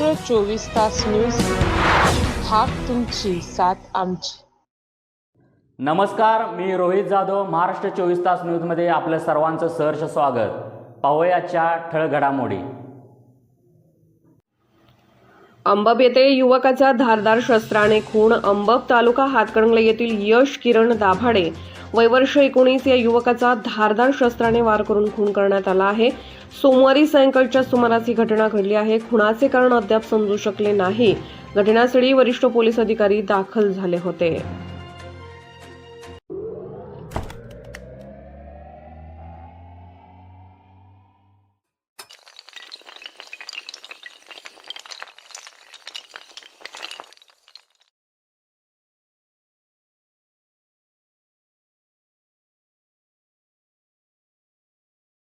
महाराष्ट्र चोवीस तास न्यूज हाक तुमची साथ आमची. नमस्कार मी रोहित जाधव महाराष्ट्र चोवीस तास न्यूजमध्ये आपलं सर्वांचं सहर्ष स्वागत. पाहुयाच्या ठळघडामोडी अंबब येथे युवकाचा धारदार शस्त्राने खून. अंबब तालुका हातकणंगले येथील यश किरण दाभाडे वयवर्ष एकोणीस या युवकाचा धारदार शस्त्राने वार करून खून करण्यात आला आहे. सोमवारी सायंकाळच्या सुमारास ही घटना घडली आहे. खुणाचे कारण अद्याप समजू शकले नाही. घटनास्थळी वरिष्ठ पोलीस अधिकारी दाखल झाले होते.